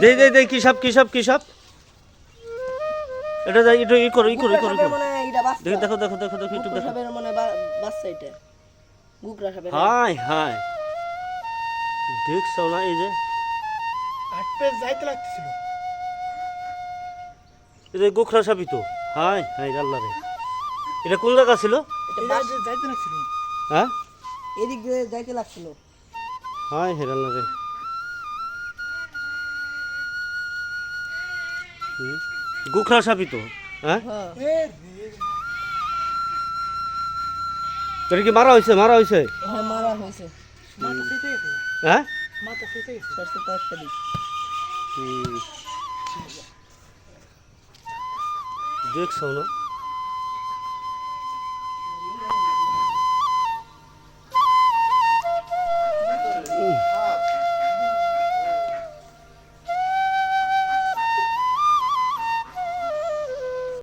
দে দে দে কি সাপ কি সাপ কি সাপ এটা যাই এটা ই করো ই করো ই করো এটা। দেখো দেখো দেখো দেখো দেখো একটু দেখো। মনে বা- বাচ্চা এটা। গুকরা সাপের। হাই হাই। দেখছ না এই যে? আট পেজ যাইতে লাগতেছিল। এই যে গোখরা সাপই তো। হাই হাই আল্লাহ রে। এটা কোন জায়গা ছিল? এটা যাইতে লাগছিল। হ্যাঁ? এদিক দিয়ে যাইতে লাগছিল। হাই হে আল্লাহ রে। গোখরা সাপই তো হ্যাঁ। এ রে এটা কি মারা হয়েছে মারা হয়েছে হ্যাঁ, মারা হয়েছে। হ্যাঁ। হুম। না